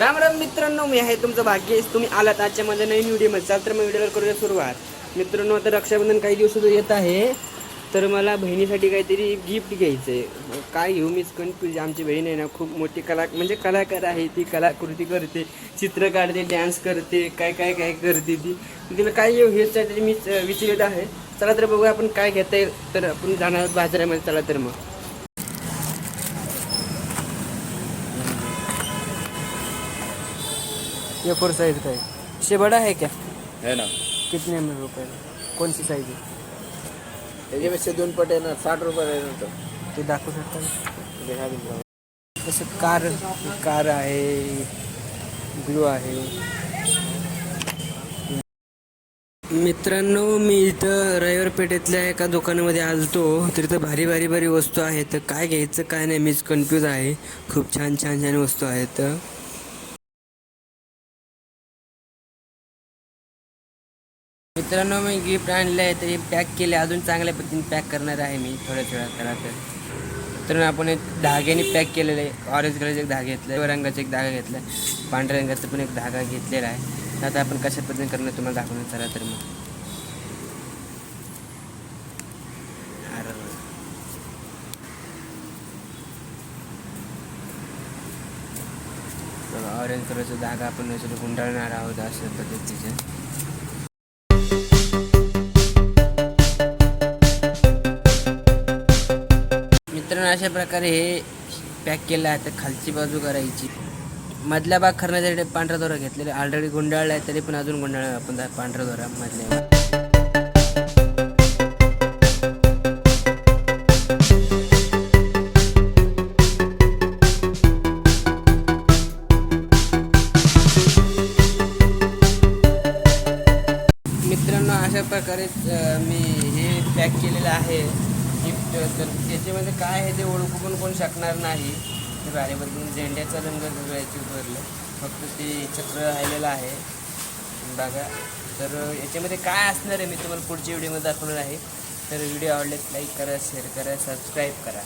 राम राम मित्रांनो मी आहे तुमचं भाग्य तुम्ही आलात आजच्या माझ्या नवीन व्हिडिओमध्ये. चाल तर मग व्हिडिओवर करूया सुरुवात. मित्रांनो आता रक्षाबंधन काही दिवस येत आहे. तर मला बहिणीसाठी काहीतरी गिफ्ट घ्यायचं आहे काय घेऊ मीच कन्फ्यूज आमची बहीण आहे ना खूप मोठी कला म्हणजे कलाकार आहे ती कलाकृती करते चित्र काढते डॅन्स करते काय काय काय करते ती. तिला काय घेऊ हेच तरी मी विचारत आहे. चला तर बघूया आपण काय घेता येईल. तर आपण जाणार आहोत बाजारामध्ये. चला तर मग. ये फोर साइज का है। इससे बड़ा है क्या? है ना। कितने में रुपए? कौन सी साइज है? त्याच्यापेक्षा दोन पट आहे ना साठ रुपये आहे ना तो। ते दाखवू शकता का? दहा दिवस. तसं कार कार आहे ब्लू आहे। मित्रांनो मी इथं रविवार पेठेतल्या एका दुकानामध्ये आलतो. तर इथं भारी भारी भारी वस्तू आहेत. तर काय घ्यायचं काय नाही मीच कन्फ्यूज आहे. खूप छान छान छान वस्तू आहेत. मित्रांनो मी गिफ्ट आणलं आहे तरी पॅक केले. अजून चांगल्या पद्धतीने पॅक करणार आहे मी थोड्या थोड्या करा तर तर आपण एक धाग्याने पॅक केलेलं आहे. ऑरेंज कलरचा एक धागा घेतला आहे रंगाचा एक धागा घेतला आहे पांढऱ्या रंगाचा पण एक धागा घेतलेला आहे. आता आपण कशा पद्धतीने करणार तुम्हाला दाखवणार चला तर मग. अरे. बघा, ऑरेंज कलरचा धागा आपण गुंडाळणार आहोत अशा पद्धतीचे. अशा प्रकारे हे पॅक केलं आहे. तर खालची बाजू करायची. मधल्या भाग करण्यासाठी पांढरा दोरा घेतलेला ऑलरेडी गुंडाळला आहे तरी पण अजून गुंडाळ आपण पांढरा दोरा मधल्या मित्रांनो अशा प्रकारे मी हे पॅक केलेलं आहे. तर त्याच्यामध्ये काय आहे ते ओळखू पण कोण शकणार नाही. ते बारीबद्दल झेंड्याचा रंग वेगळ्याचे भरलं फक्त ते चक्र राहिलेलं आहे. बघा. तर याच्यामध्ये काय असणार आहे मी तुम्हाला पुढच्या व्हिडिओमध्ये दाखवणार आहे. तर व्हिडिओ आवडल्यास लाईक करा शेअर करा सबस्क्राईब करा.